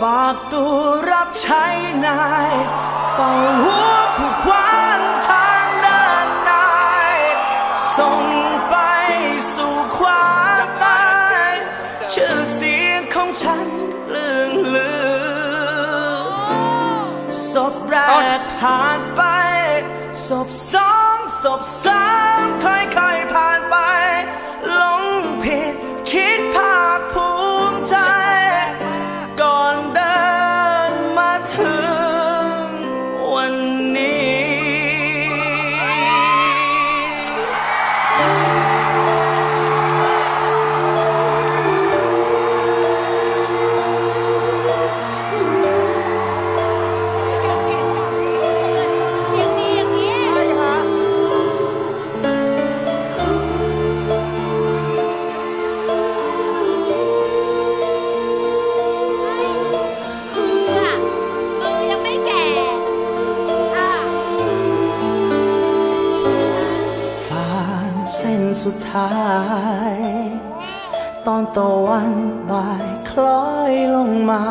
ฝากตัวรับใช้นายเป่าหัวผู้ควานทางด้านนายส่งไปสู่ความตายชื่อเสียงของฉันเลื่องลือศพแรกผ่านไปศพสองศพสาม ท้าย ตอนตะวันบ่ายคล้อยลงมา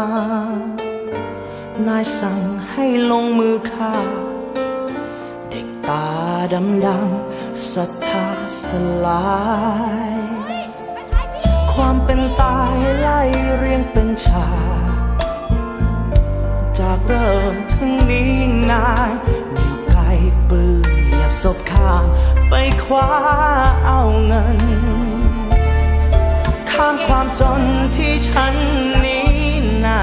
นายสั่งให้ลงมือฆ่า เด็กตาดำดำศรัทธาสลาย ความเป็นตายไล่เรียงเป็นฉากจากเริ่มถึงนี้นานนิ้วไกลปืนเหยียบศพข้าม ไปคว้าเอาเงิน ข้ามความจนที่ฉันนี้นา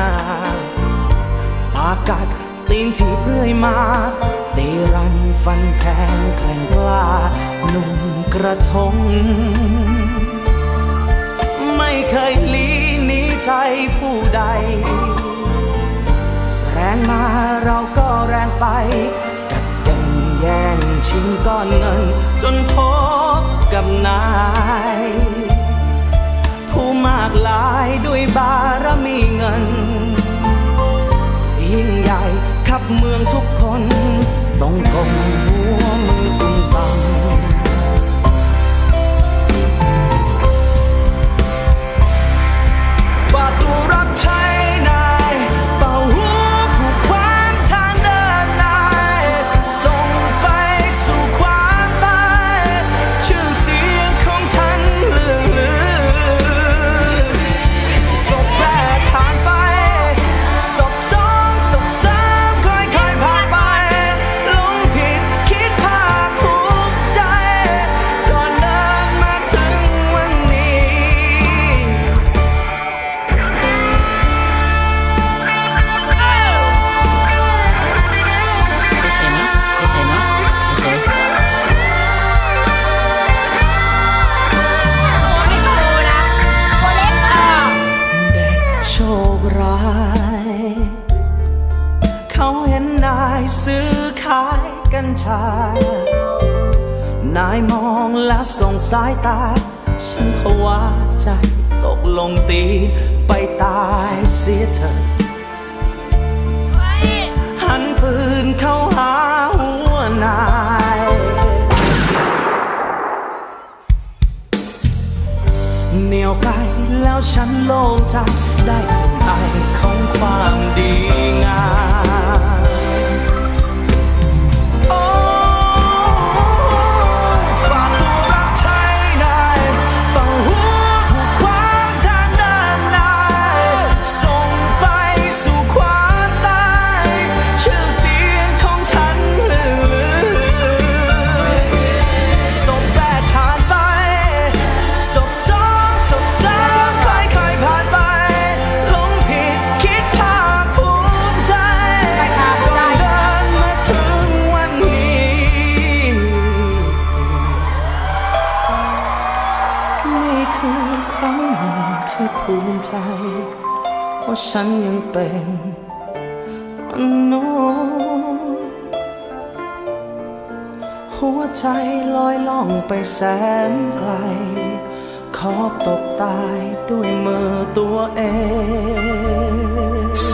ปากัดตีนที่เรื่อยมาตีรันฟันแทงแกร่งกล้าหนุ่มกระทง ไม่เคยหลีหนีใจผู้ใด แรงมาเราก็แรงไป ชิงก้อนเงิน จนพบกับนาย ผู้มากลายด้วยบารมีเงิน ยิ่งใหญ่ขับเมืองทุกคนต้องกลม ญชา นายมองแล้วส่งสายตา ฉันภาวะใจตกลงตีนไปตายเสียเถอะหันปืนเข้าหาหัวนายเหนียวไกลแล้วฉันโล่งใจได้ไอของความดี ว่าฉันยังเป็นมนุษย์หัวใจลอยล่องไปแสนไกล ขอตกตายด้วยมือตัวเอง